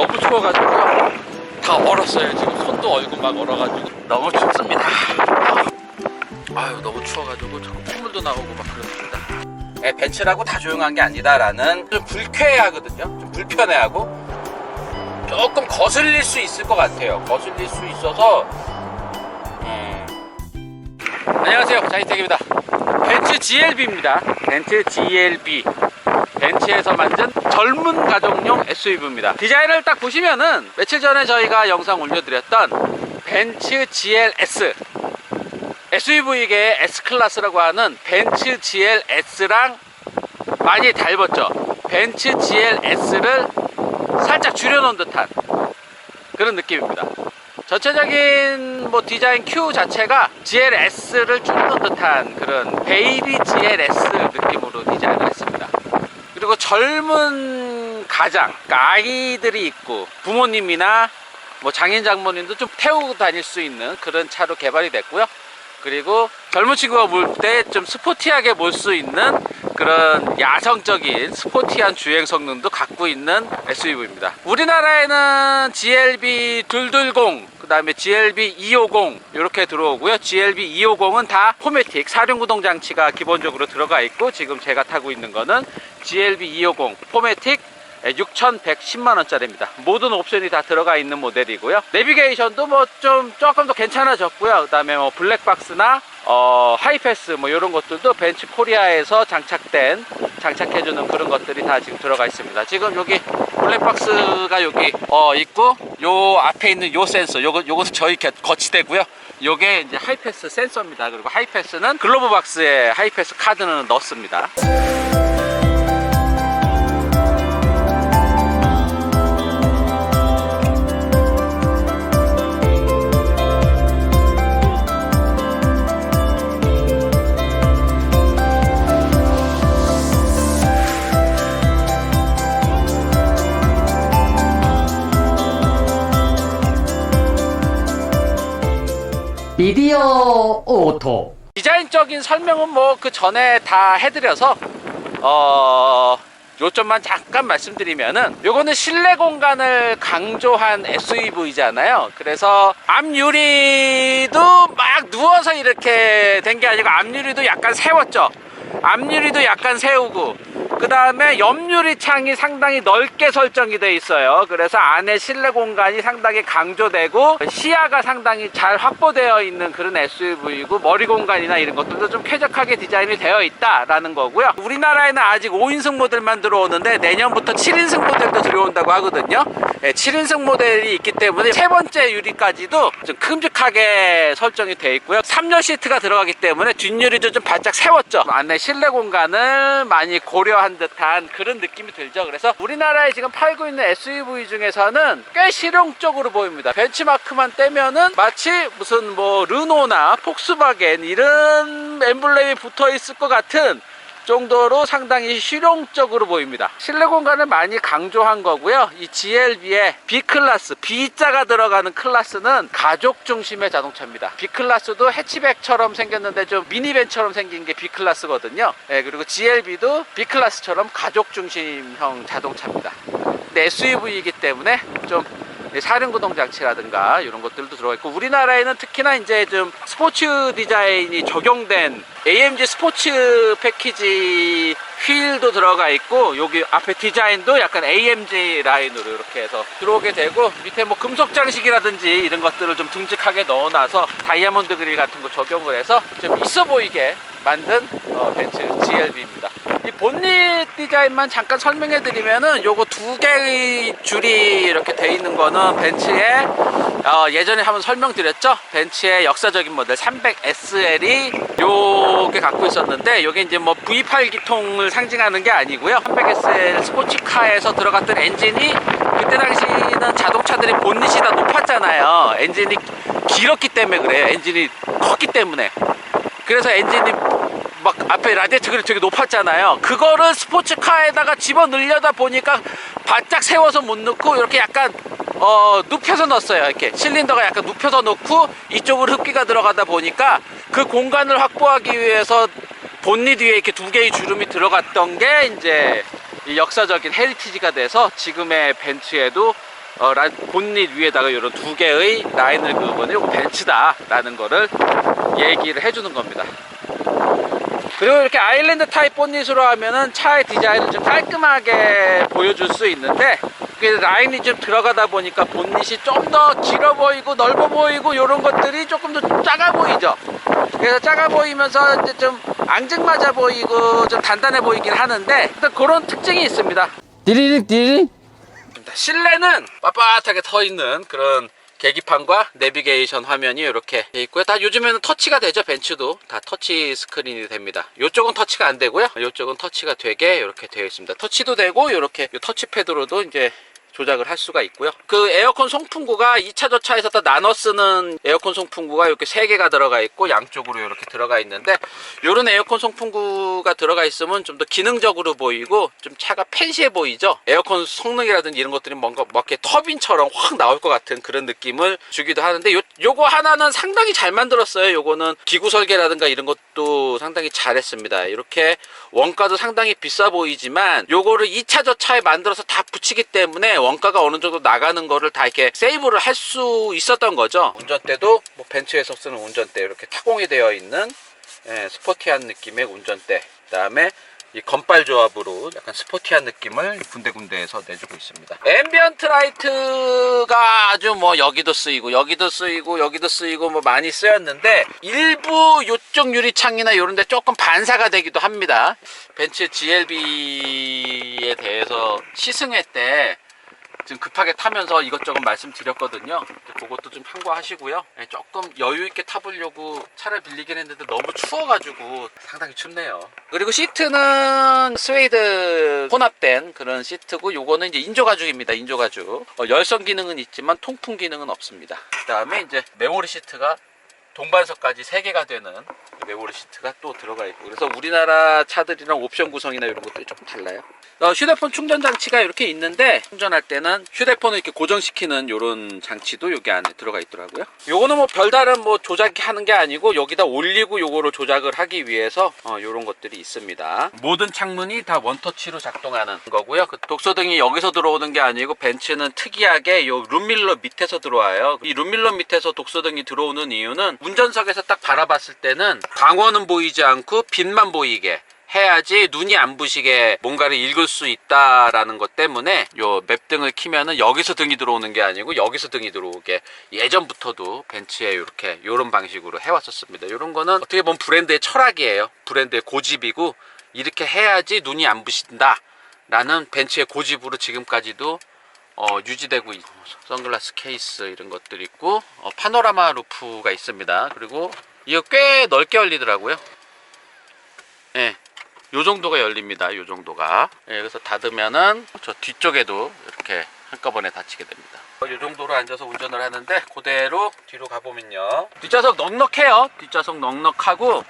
너무 추워가지고요. 다 얼었어요. 지금 손도 얼고 막 얼어가지고 너무 춥습니다. 아유 너무 추워가지고 자꾸 콧물도 나오고 막 그렇습니다. 예, 벤츠라고 다 조용한 게 아니다라는 좀 불쾌하거든요. 좀 불편해하고 조금 거슬릴 수 있을 것 같아요. 거슬릴 수 있어서 음. 안녕하세요. 자이택입니다. 벤츠 GLB입니다. 벤츠 GLB. 벤츠에서 만든 젊은 가족용 SUV입니다. 디자인을 딱 보시면은 며칠 전에 저희가 영상 올려드렸던 벤츠 GLS SUV계의 S클래스라고 하는 벤츠 GLS랑 많이 닮았죠. 벤츠 GLS를 살짝 줄여놓은 듯한 그런 느낌입니다. 전체적인 뭐 디자인 큐 자체가 GLS를 줄여놓은 듯한 그런 베이비 GLS 느낌으로 디자인을 했습니다. 그리고 젊은 가장, 그러니까 아이들이 있고 부모님이나 뭐 장인 장모님도 좀 태우고 다닐 수 있는 그런 차로 개발이 됐고요. 그리고 젊은 친구가 몰때좀 스포티하게 몰수 있는 그런 야성적인 스포티한 주행 성능도 갖고 있는 SUV입니다. 우리나라에는 GLB 220, 그 다음에 GLB 250 이렇게 들어오고요. GLB 250은 다 포매틱 사륜구동 장치가 기본적으로 들어가 있고 지금 제가 타고 있는 거는 GLB 250 포매틱 6,110만 원짜리입니다. 모든 옵션이 다 들어가 있는 모델이고요. 내비게이션도 뭐 좀 조금 더 괜찮아졌고요. 그 다음에 뭐 블랙박스나 어, 하이패스 뭐 이런 것들도 벤츠 코리아에서 장착된 장착해주는 그런 것들이 다 지금 들어가 있습니다. 지금 여기 블랙박스가 여기 어, 있고 요 앞에 있는 요 센서 요거 요것은 저희 게- 거치대고요. 요게 이제 하이패스 센서입니다. 그리고 하이패스는 글로브 박스에 하이패스 카드는 넣습니다. 미디어 오토 디자인적인 설명은 뭐 그 전에 다 해드려서 어 요점만 잠깐 말씀드리면은 요거는 실내 공간을 강조한 SUV잖아요. 그래서 앞유리도 막 누워서 이렇게 된 게 아니고 앞유리도 약간 세웠죠. 앞유리도 약간 세우고 그 다음에 옆유리 창이 상당히 넓게 설정이 돼 있어요. 그래서 안에 실내 공간이 상당히 강조되고 시야가 상당히 잘 확보되어 있는 그런 SUV이고 머리 공간이나 이런 것들도 좀 쾌적하게 디자인이 되어 있다라는 거고요. 우리나라에는 아직 5인승 모델만 들어오는데 내년부터 7인승 모델도 들어온다고 하거든요. 네, 7인승 모델이 있기 때문에 세 번째 유리까지도 좀 큼직하게 설정이 되어 있고요. 3열 시트가 들어가기 때문에 뒷유리도 좀 바짝 세웠죠. 안에 실내 공간을 많이 고려한 듯한 그런 느낌이 들죠. 그래서 우리나라에 지금 팔고 있는 SUV 중에서는 꽤 실용적으로 보입니다. 벤치마크만 떼면은 마치 무슨 뭐 르노나 폭스바겐 이런 엠블렘이 붙어 있을 것 같은 정도로 상당히 실용적으로 보입니다. 실내 공간을 많이 강조한 거고요. 이 GLB의 B클래스, B자가 들어가는 클래스는 가족 중심의 자동차입니다. B클래스도 해치백처럼 생겼는데 좀 미니밴처럼 생긴 게 B클래스거든요. 예, 그리고 GLB도 B클래스처럼 가족 중심형 자동차입니다. 근데 SUV이기 때문에 좀 사륜구동 장치라든가 이런 것들도 들어가 있고 우리나라에는 특히나 이제 좀 스포츠 디자인이 적용된 AMG 스포츠 패키지 휠도 들어가 있고 여기 앞에 디자인도 약간 AMG 라인으로 이렇게 해서 들어오게 되고 밑에 뭐 금속 장식이라든지 이런 것들을 좀 듬직하게 넣어놔서 다이아몬드 그릴 같은 거 적용을 해서 좀 있어 보이게 만든 어, 벤츠 GLB입니다. 이 본닛 디자인만 잠깐 설명해 드리면은 요거 두 개의 줄이 이렇게 돼 있는 거는 벤츠의 어, 예전에 한번 설명드렸죠 벤츠의 역사적인 모델 300SL이 요게 갖고 있었는데 요게 이제 뭐 V8 기통을 상징하는 게 아니고요 300SL 스포츠카에서 들어갔던 엔진이 그때 당시는 자동차들이 본닛이 다 높았잖아요 엔진이 길었기 때문에 그래요 엔진이 컸기 때문에 그래서 엔진이 막 앞에 라디에이터 그립 되게 높았잖아요. 그거를 스포츠카에다가 집어 넣으려다 보니까 바짝 세워서 못 넣고 이렇게 약간 어 눕혀서 넣었어요. 이렇게 실린더가 약간 눕혀서 넣고 이쪽으로 흡기가 들어가다 보니까 그 공간을 확보하기 위해서 본닛 위에 이렇게 두 개의 주름이 들어갔던 게 이제 이 역사적인 헤리티지가 돼서 지금의 벤츠에도 어, 라- 본닛 위에다가 이런 두 개의 라인을 그으면 이거 벤츠다라는 거를 얘기를 해주는 겁니다. 그리고 이렇게 아일랜드 타입 본닛으로 하면은 차의 디자인을 좀 깔끔하게 보여줄 수 있는데 라인이 좀 들어가다 보니까 본닛이 좀 더 길어 보이고 넓어 보이고 이런 것들이 조금 더 작아 보이죠. 그래서 작아 보이면서 이제 좀 앙증맞아 보이고 좀 단단해 보이긴 하는데 그런 특징이 있습니다. 디리릭 디리릭 실내는 빳빳하게 서 있는 그런 계기판과 내비게이션 화면이 이렇게 돼 있고요. 다 요즘에는 터치가 되죠. 벤츠도 다 터치 스크린이 됩니다. 이쪽은 터치가 안 되고요. 이쪽은 터치가 되게 이렇게 되어 있습니다. 터치도 되고 이렇게 이 터치패드로도 이제 조작을 할 수가 있고요. 그 에어컨 송풍구가 2차 저차에서 다 나눠 쓰는 에어컨 송풍구가 이렇게 세 개가 들어가 있고 양쪽으로 이렇게 들어가 있는데 이런 에어컨 송풍구가 들어가 있으면 좀 더 기능적으로 보이고 좀 차가 팬시해 보이죠. 에어컨 성능이라든지 이런 것들이 뭔가 막 이렇게 터빈처럼 확 나올 것 같은 그런 느낌을 주기도 하는데 요, 요거 하나는 상당히 잘 만들었어요. 요거는 기구 설계라든가 이런 것도 상당히 잘했습니다. 이렇게 원가도 상당히 비싸 보이지만 요거를 2차 저차에 만들어서 다 붙이기 때문에 원 가가 어느 정도 나가는 거를 다 이렇게 세이브를 할 수 있었던 거죠. 운전대도 뭐 벤츠에서 쓰는 운전대 이렇게 타공이 되어 있는 예, 스포티한 느낌의 운전대. 그다음에 이 건빨 조합으로 약간 스포티한 느낌을 군데군데에서 내주고 있습니다. 앰비언트 라이트가 아주 뭐 여기도 쓰이고 여기도 쓰이고 여기도 쓰이고 뭐 많이 쓰였는데 일부 요쪽 유리창이나 이런 데 조금 반사가 되기도 합니다. 벤츠 GLB에 대해서 시승회 때 지금 급하게 타면서 이것저것 말씀드렸거든요. 그것도 좀 참고하시고요. 예, 조금 여유 있게 타보려고 차를 빌리긴 했는데 너무 추워가지고 상당히 춥네요. 그리고 시트는 스웨이드 혼합된 그런 시트고 요거는 이제 인조 가죽입니다. 인조 가죽. 어, 열선 기능은 있지만 통풍 기능은 없습니다. 그다음에 이제 메모리 시트가 동반석까지 3개가 되는 그 메모리 시트가 또 들어가 있고 그래서 우리나라 차들이랑 옵션 구성이나 이런 것들이 조금 달라요. 어, 휴대폰 충전 장치가 이렇게 있는데 충전할 때는 휴대폰을 이렇게 고정시키는 이런 장치도 여기 안에 들어가 있더라고요. 요거는 뭐 별다른 뭐 조작하는 게 아니고 여기다 올리고 요거를 조작을 하기 위해서 어, 이런 것들이 있습니다. 모든 창문이 다 원터치로 작동하는 거고요. 그 독서등이 여기서 들어오는 게 아니고 벤츠는 특이하게 요 룸밀러 밑에서 들어와요. 이 룸밀러 밑에서 독서등이 들어오는 이유는 운전석에서 딱 바라봤을 때는 광원은 보이지 않고 빛만 보이게 해야지 눈이 안 부시게 뭔가를 읽을 수 있다라는 것 때문에 요 맵등을 키면은 여기서 등이 들어오는 게 아니고 여기서 등이 들어오게 예전부터도 벤츠에 이렇게 요런 방식으로 해왔었습니다. 요런 거는 어떻게 보면 브랜드의 철학이에요. 브랜드의 고집이고 이렇게 해야지 눈이 안 부신다. 라는 벤츠의 고집으로 지금까지도 어, 유지되고 있 선글라스 케이스 이런 것들 있고 어, 파노라마 루프가 있습니다. 그리고 이거 꽤 넓게 열리더라고요. 예. 요 정도가 열립니다. 요 정도가. 예, 그래서 닫으면은 저 뒤쪽에도 이렇게 한꺼번에 닫히게 됩니다. 어, 요 정도로 앉아서 운전을 하는데 그대로 뒤로 가보면요. 뒷좌석 넉넉해요. 뒷좌석 넉넉하고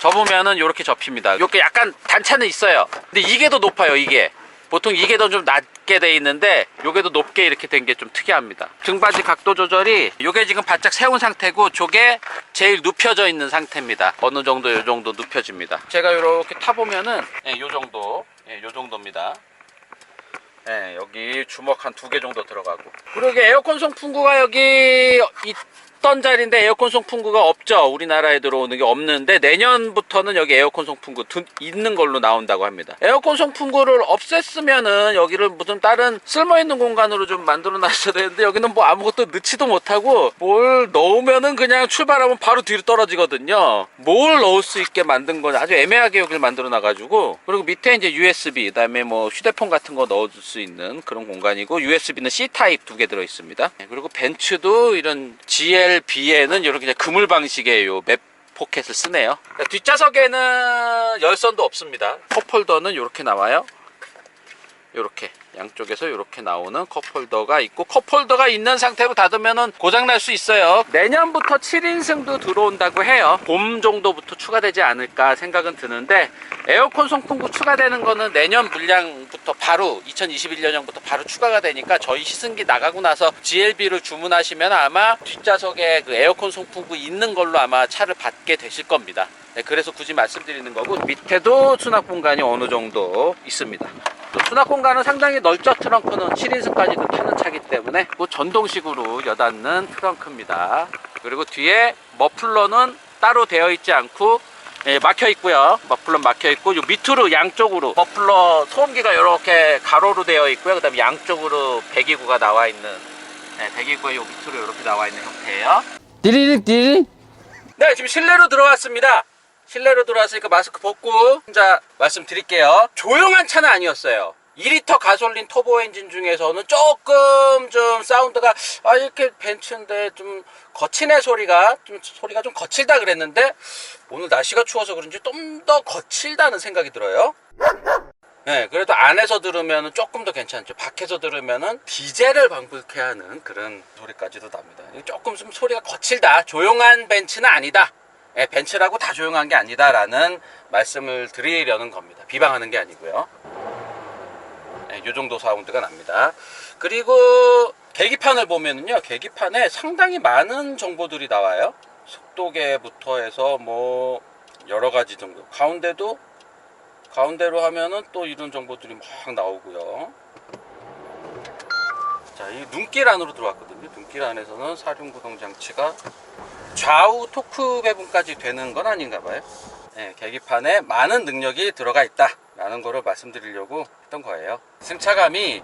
접으면은 이렇게 접힙니다. 이렇게 약간 단차는 있어요. 근데 이게 더 높아요. 이게. 보통 이게 더 좀 낮게 돼 있는데 요게 더 높게 이렇게 된 게 좀 특이합니다. 등받이 각도 조절이 요게 지금 바짝 세운 상태고 저게 제일 눕혀져 있는 상태입니다. 어느 정도 요 정도 눕혀집니다. 제가 이렇게 타보면은 예, 요 정도 예, 요 정도입니다. 예, 여기 주먹 한 두 개 정도 들어가고. 그러게 에어컨 송풍구가 여기 있던 자리인데 에어컨 송풍구가 없죠. 우리나라에 들어오는 게 없는데 내년부터는 여기 에어컨 송풍구 두- 있는 걸로 나온다고 합니다. 에어컨 송풍구를 없앴으면은 여기를 무슨 다른 쓸모있는 공간으로 좀 만들어 놨어야 되는데 여기는 뭐 아무것도 넣지도 못하고 뭘 넣으면은 그냥 출발하면 바로 뒤로 떨어지거든요. 뭘 넣을 수 있게 만든 건 아주 애매하게 여기를 만들어 놔가지고 그리고 밑에 이제 USB 그다음에 뭐 휴대폰 같은 거 넣어줄 수 있는 그런 공간이고 USB는 C 타입 두 개 들어 있습니다. 네, 그리고 벤츠도 이런 GLB에는 이렇게 그물 방식의 요 맵 포켓을 쓰네요. 그러니까 뒷좌석에는 열선도 없습니다. 컵홀더는 이렇게 나와요. 이렇게 양쪽에서 이렇게 나오는 컵홀더가 있고 컵홀더가 있는 상태로 닫으면은 고장 날 수 있어요. 내년부터 7인승도 들어온다고 해요. 봄 정도부터 추가되지 않을까 생각은 드는데 에어컨 송풍구 추가되는 거는 내년 물량부터 바로 2021년형부터 바로 추가가 되니까 저희 시승기 나가고 나서 GLB를 주문하시면 아마 뒷좌석에 그 에어컨 송풍구 있는 걸로 아마 차를 받게 되실 겁니다. 네, 그래서 굳이 말씀드리는 거고 밑에도 수납 공간이 어느 정도 있습니다. 또 수납 공간은 상당히 넓죠. 트렁크는 7인승까지도 타는 차기 때문에. 뭐 전동식으로 여닫는 트렁크입니다. 그리고 뒤에 머플러는 따로 되어 있지 않고 예, 막혀 있고요. 머플러 막혀 있고 요 밑으로 양쪽으로. 머플러 소음기가 이렇게 가로로 되어 있고요. 그 다음에 양쪽으로 배기구가 나와 있는 네, 배기구가 요 밑으로 이렇게 나와 있는 형태예요. 띠리릭 띠리릭 네, 지금 실내로 들어왔습니다. 실내로 들어왔으니까 마스크 벗고 혼자 말씀드릴게요. 조용한 차는 아니었어요. 2리터 가솔린 터보 엔진 중에서는 조금 좀 사운드가 아 이렇게 벤츠인데 좀 거치네 소리가 좀 소리가 좀 거칠다 그랬는데 오늘 날씨가 추워서 그런지 좀 더 거칠다는 생각이 들어요. 네, 그래도 안에서 들으면 조금 더 괜찮죠. 밖에서 들으면은 디젤을 방불케 하는 그런 소리까지도 납니다. 조금 좀 소리가 거칠다. 조용한 벤츠는 아니다. 예, 벤츠라고 다 조용한 게 아니다라는 말씀을 드리려는 겁니다. 비방하는 게 아니고요. 네, 요 정도 사운드가 납니다. 그리고 계기판을 보면은요, 계기판에 상당히 많은 정보들이 나와요. 속도계부터 해서 뭐 여러 가지 정도. 가운데도 가운데로 하면은 또 이런 정보들이 막 나오고요. 자, 이 눈길 안으로 들어왔거든요. 눈길 안에서는 사륜구동 장치가 좌우 토크 배분까지 되는 건 아닌가 봐요. 네, 계기판에 많은 능력이 들어가 있다 라는 거를 말씀드리려고 했던 거예요. 승차감이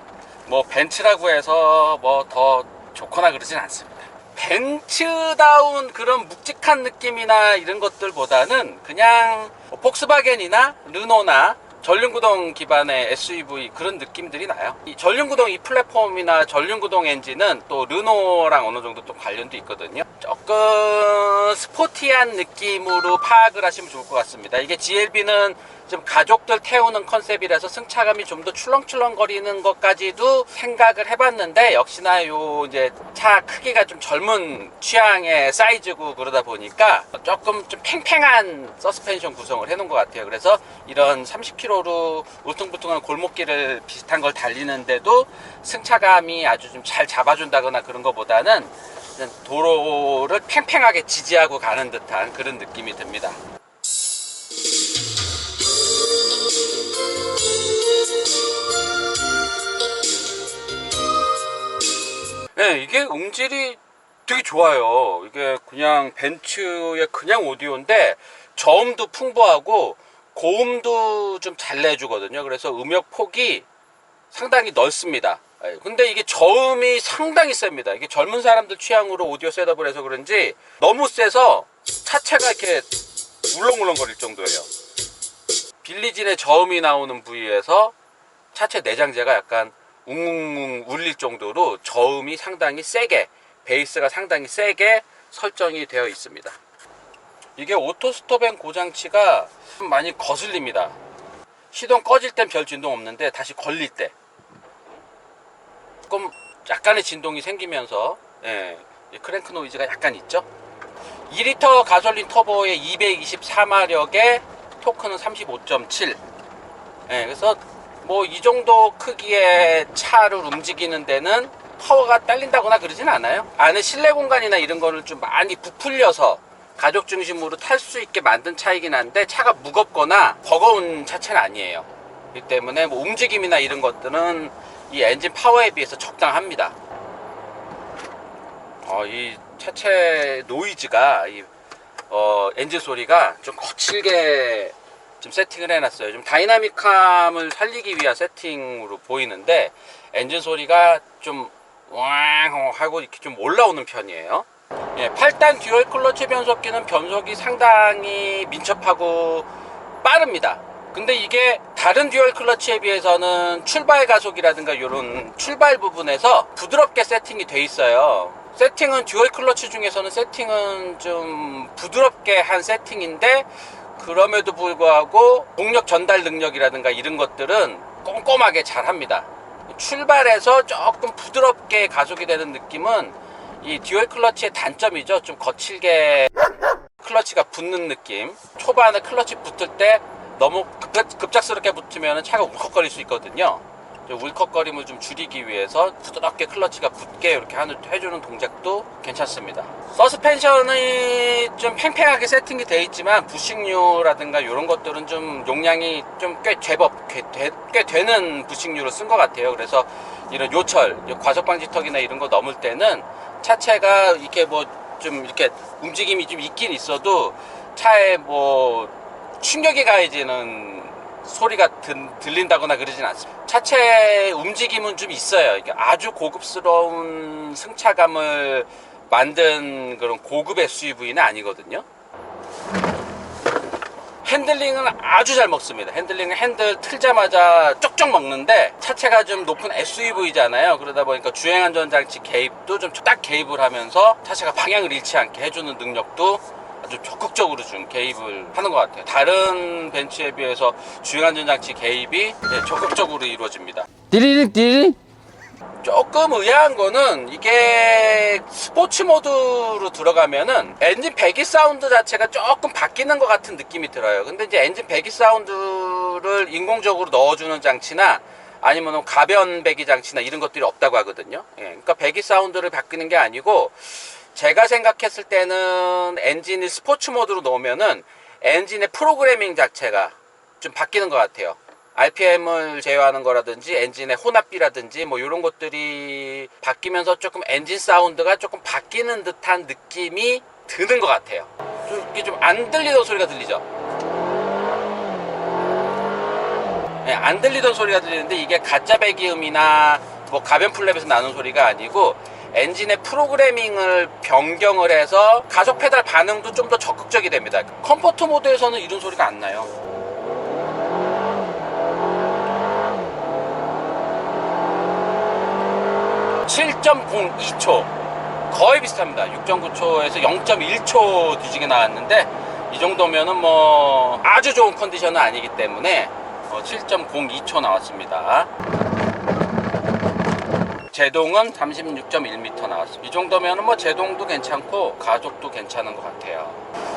뭐 벤츠라고 해서 뭐 더 좋거나 그러진 않습니다. 벤츠다운 그런 묵직한 느낌이나 이런 것들보다는 그냥 뭐 폭스바겐이나 르노나 전륜구동 기반의 SUV 그런 느낌들이 나요. 이 전륜구동 이 플랫폼이나 전륜구동 엔진은 또 르노랑 어느 정도 또 관련도 있거든요. 조금 스포티한 느낌으로 파악을 하시면 좋을 것 같습니다. 이게 GLB는 좀 가족들 태우는 컨셉이라서 승차감이 좀 더 출렁출렁거리는 것까지도 생각을 해봤는데 역시나 요 이제 차 크기가 좀 젊은 취향의 사이즈고 그러다 보니까 조금 좀 팽팽한 서스펜션 구성을 해놓은 것 같아요. 그래서 이런 30km로 울퉁불퉁한 골목길을 비슷한 걸 달리는데도 승차감이 아주 좀 잘 잡아준다거나 그런 것보다는 도로를 팽팽하게 지지하고 가는 듯한 그런 느낌이 듭니다. 네, 이게 음질이 되게 좋아요. 이게 그냥 벤츠의 그냥 오디오인데 저음도 풍부하고 고음도 좀 잘 내주거든요. 그래서 음역 폭이 상당히 넓습니다. 예, 근데 이게 저음이 상당히 셉니다. 이게 젊은 사람들 취향으로 오디오 셋업을 해서 그런지 너무 세서 차체가 이렇게 울렁울렁거릴 정도예요. 빌리진의 저음이 나오는 부위에서 차체 내장재가 약간 웅웅웅 울릴 정도로 저음이 상당히 세게 베이스가 상당히 세게 설정이 되어 있습니다. 이게 오토스톱앤 고장치가 좀 많이 거슬립니다. 시동 꺼질 땐 별 진동 없는데 다시 걸릴 때 조금 약간의 진동이 생기면서 예, 이 크랭크 노이즈가 약간 있죠. 2리터 가솔린 터보의 224마력에 토크는 35.7. 예, 그래서 뭐 이 정도 크기의 차를 움직이는 데는 파워가 딸린다거나 그러진 않아요. 안에 실내 공간이나 이런 거를 좀 많이 부풀려서 가족 중심으로 탈 수 있게 만든 차이긴 한데 차가 무겁거나 버거운 차체는 아니에요. 이 때문에 뭐 움직임이나 이런 것들은 이 엔진 파워에 비해서 적당합니다. 어, 이 차체 노이즈가 이 어, 엔진 소리가 좀 거칠게 좀 세팅을 해놨어요. 좀 다이나믹함을 살리기 위한 세팅으로 보이는데 엔진 소리가 좀 왕 하고 이렇게 좀 올라오는 편이에요. 예, 8단 듀얼 클러치 변속기는 변속이 상당히 민첩하고 빠릅니다. 근데 이게 다른 듀얼 클러치에 비해서는 출발 가속이라든가 이런 출발 부분에서 부드럽게 세팅이 돼 있어요. 세팅은 듀얼 클러치 중에서는 세팅은 좀 부드럽게 한 세팅인데 그럼에도 불구하고 동력 전달 능력이라든가 이런 것들은 꼼꼼하게 잘 합니다. 출발해서 조금 부드럽게 가속이 되는 느낌은 이 듀얼 클러치의 단점이죠. 좀 거칠게 클러치가 붙는 느낌. 초반에 클러치 붙을 때 너무 급, 급작스럽게 붙으면 차가 울컥거릴 수 있거든요. 좀 울컥거림을 좀 줄이기 위해서 부드럽게 클러치가 붙게 이렇게 해주는 동작도 괜찮습니다. 서스펜션이 좀 팽팽하게 세팅이 돼 있지만 부식류라든가 이런 것들은 좀 용량이 좀 꽤 제법 꽤, 되, 꽤 되는 부식류를 쓴것 같아요. 그래서 이런 요철, 과속방지턱이나 이런 거 넘을 때는 차체가 이렇게 뭐 좀 이렇게 움직임이 좀 있긴 있어도 차에 뭐 충격이 가해지는 소리가 든, 들린다거나 그러진 않습니다. 차체 움직임은 좀 있어요. 아주 고급스러운 승차감을 만든 그런 고급 SUV는 아니거든요. 핸들링은 아주 잘 먹습니다. 핸들링은 핸들 틀자마자 쪽쪽 먹는데 차체가 좀 높은 SUV잖아요. 그러다 보니까 주행 안전 장치 개입도 좀 딱 개입을 하면서 차체가 방향을 잃지 않게 해주는 능력도 아주 적극적으로 좀 개입을 하는 것 같아요. 다른 벤츠에 비해서 주행안전장치 개입이 네, 적극적으로 이루어집니다. 띠리릭 띠리릭 조금 의아한 거는 이게 스포츠 모드로 들어가면은 엔진 배기 사운드 자체가 조금 바뀌는 것 같은 느낌이 들어요. 근데 이제 엔진 배기 사운드를 인공적으로 넣어주는 장치나 아니면 가변 배기 장치나 이런 것들이 없다고 하거든요. 예, 그러니까 배기 사운드를 바뀌는 게 아니고 제가 생각했을 때는 엔진이 스포츠 모드로 넣으면은 엔진의 프로그래밍 자체가 좀 바뀌는 것 같아요. RPM을 제어하는 거라든지 엔진의 혼합비라든지 뭐 이런 것들이 바뀌면서 조금 엔진 사운드가 조금 바뀌는 듯한 느낌이 드는 것 같아요. 좀 이게 좀 안 들리던 소리가 들리죠. 네, 안 들리던 소리가 들리는데 이게 가짜 배기음이나 뭐 가변 플랩에서 나는 소리가 아니고 엔진의 프로그래밍을 변경을 해서 가속 페달 반응도 좀 더 적극적이 됩니다. 컴포트 모드에서는 이런 소리가 안 나요. (7.02초) 거의 비슷합니다 (6.9초에서 0.1초) 뒤지게 나왔는데 이 정도면은 뭐 아주 좋은 컨디션은 아니기 때문에 어, 7.02초 나왔습니다 제동은 36.1m 나왔습니다 이 정도면은 뭐 제동도 괜찮고 가속도 괜찮은 것 같아요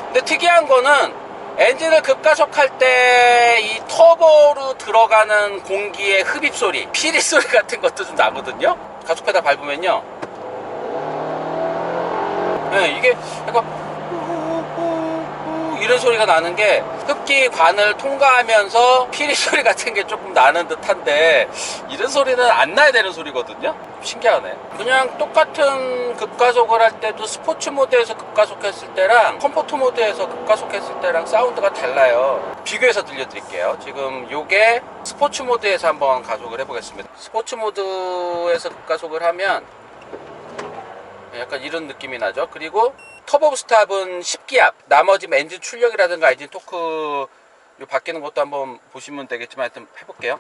근데 특이한 거는 엔진을 급가속할 때 이 터보로 들어가는 공기의 흡입 소리, 피리 소리 같은 것도 좀 나거든요. 가속 페달 밟으면요. 네, 이게 약간 이런 소리가 나는 게 흡기 관을 통과하면서 피리 소리 같은 게 조금 나는 듯한데 이런 소리는 안 나야 되는 소리거든요. 신기하네. 그냥 똑같은 급가속을 할 때도 스포츠 모드에서 급가속했을 때랑 컴포트 모드에서 급가속했을 때랑 사운드가 달라요. 비교해서 들려드릴게요. 지금 요게 스포츠 모드에서 한번 가속을 해보겠습니다. 스포츠 모드에서 급가속을 하면 약간 이런 느낌이 나죠. 그리고 터보 스탑은 10기압. 나머지 뭐 엔진 출력이라든가 엔진 토크 요 바뀌는 것도 한번 보시면 되겠지만 하여튼 해볼게요.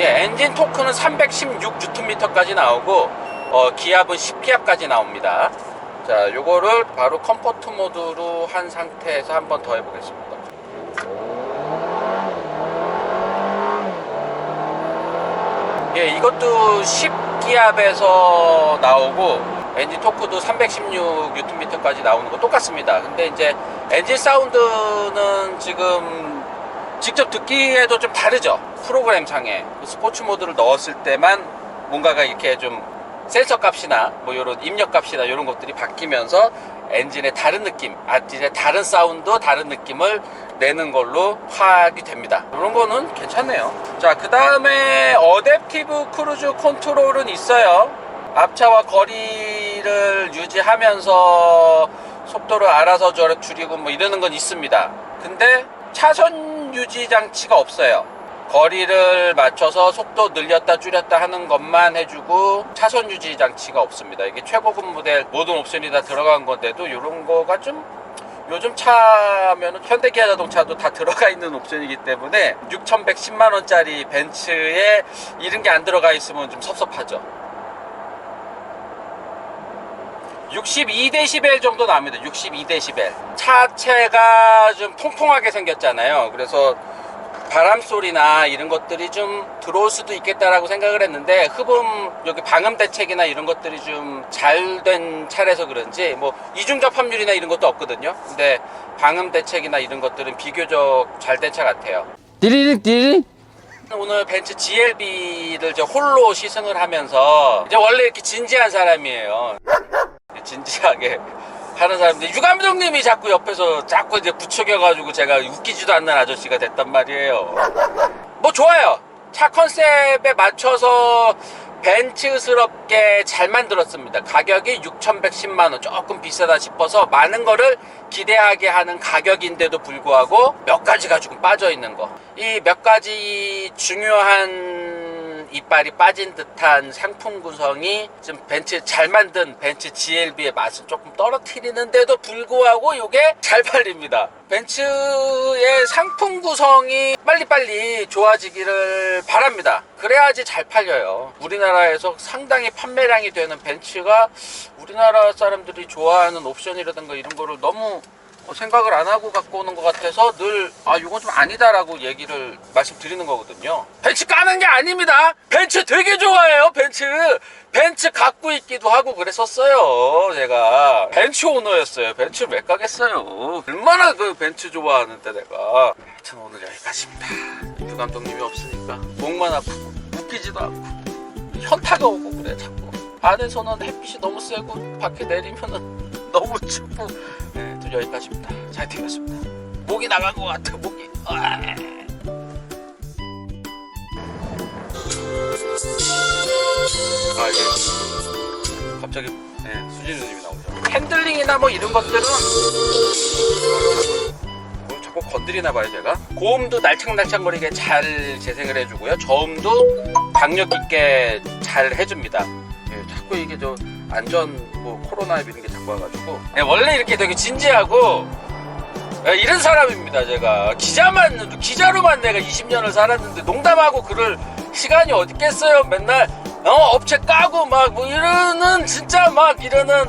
예, 엔진 토크는 316Nm까지 나오고 어, 기압은 10기압까지 나옵니다. 자, 요거를 바로 컴포트 모드로 한 상태에서 한번 더 해보겠습니다. 예, 이것도 10기압에서 나오고 엔진 토크도 316Nm까지 나오는 거 똑같습니다. 근데 이제 엔진 사운드는 지금 직접 듣기에도 좀 다르죠. 프로그램 상에 스포츠 모드를 넣었을 때만 뭔가가 이렇게 좀 센서 값이나 뭐 이런 입력 값이나 이런 것들이 바뀌면서 엔진의 다른 느낌, 엔진의 다른 사운드, 다른 느낌을 내는 걸로 파악이 됩니다. 이런 거는 괜찮네요. 자, 그 다음에 어댑티브 크루즈 컨트롤은 있어요. 앞차와 거리를 유지하면서 속도를 알아서 줄- 줄이고 뭐 이러는 건 있습니다. 근데 차선 유지 장치가 없어요. 거리를 맞춰서 속도 늘렸다 줄였다 하는 것만 해주고 차선 유지 장치가 없습니다. 이게 최고급 모델 모든 옵션이 다 들어간 건데도 이런 거가 좀 요즘 차면은 현대기아 자동차도 다 들어가 있는 옵션이기 때문에 6,110만 원짜리 벤츠에 이런 게 안 들어가 있으면 좀 섭섭하죠. 62데시벨 정도 나옵니다. 62데시벨. 차체가 좀 통통하게 생겼잖아요. 그래서 바람 소리나 이런 것들이 좀 들어올 수도 있겠다라고 생각을 했는데 흡음 여기 방음 대책이나 이런 것들이 좀 잘 된 차라서 그런지 뭐 이중 접합률이나 이런 것도 없거든요. 근데 방음 대책이나 이런 것들은 비교적 잘 된 차 같아요. 띠리릭 띠리릭 오늘 벤츠 GLB를 이제 홀로 시승을 하면서 이제 원래 이렇게 진지한 사람이에요. 진지하게 하는 사람인데 유 감독님이 자꾸 옆에서 자꾸 이제 부추겨가지고 제가 웃기지도 않는 아저씨가 됐단 말이에요. 뭐 좋아요. 차 컨셉에 맞춰서 벤츠스럽게 잘 만들었습니다. 가격이 6,110만 원 조금 비싸다 싶어서 많은 거를 기대하게 하는 가격인데도 불구하고 몇 가지가 조금 빠져 있는 거. 이 몇 가지 중요한 이빨이 빠진 듯한 상품 구성이 지금 벤츠 잘 만든 벤츠 GLB의 맛을 조금 떨어뜨리는데도 불구하고 이게 잘 팔립니다. 벤츠의 상품 구성이 빨리빨리 좋아지기를 바랍니다. 그래야지 잘 팔려요. 우리나라에서 상당히 판매량이 되는 벤츠가 우리나라 사람들이 좋아하는 옵션이라든가 이런 거를 너무 어, 생각을 안 하고 갖고 오는 것 같아서 늘, 아, 이건 좀 아니다라고 얘기를 말씀드리는 거거든요. 벤츠 까는 게 아닙니다! 벤츠 되게 좋아해요, 벤츠! 벤츠 갖고 있기도 하고 그랬었어요, 제가. 벤츠 오너였어요. 벤츠 왜 까겠어요? 얼마나 그 벤츠 좋아하는데, 내가. 하여튼 오늘 여기까지입니다. 유 감독님이 없으니까 목만 아프고, 웃기지도 않고, 현타가 오고 그래, 자꾸. 안에서는 햇빛이 너무 세고, 밖에 내리면은 너무 춥고, 네, 또 여기까지입니다. 잘 되겠습니다. 목이 나간 것 같아, 목이. 아. 아, 이게 갑자기 네, 수진 누님이 나오죠. 핸들링이나 뭐 이런 것들은 뭘 자꾸 건드리나 봐요, 제가. 고음도 날창날창거리게 잘 재생을 해주고요. 저음도 강력 있게 잘 해줍니다. 예, 자꾸 이게 저 안전 뭐 코로나 이런 게 자꾸 와가지고. 예, 원래 이렇게 되게 진지하고 예, 이런 사람입니다 제가. 기자만 기자로만 내가 20년을 살았는데 농담하고 그럴 시간이 어디 있겠어요? 맨날 어 업체 까고 막 뭐 이러는 진짜 막 이러는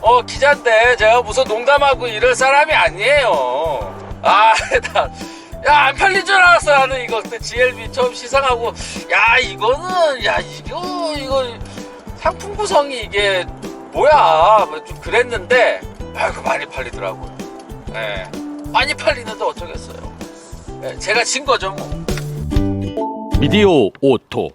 어 기자인데 제가 무슨 농담하고 이럴 사람이 아니에요. 아나 야 안 팔릴 줄 알았어 나는 이거. 그때 GLB 처음 시상하고. 야 이거는 야 이거 이거 상품 구성이 이게 뭐야? 뭐좀 그랬는데 아이고 많이 팔리더라고요. 예. 많이 팔리는데 어쩌겠어요. 예, 제가 진 거죠 뭐. 미디오 오토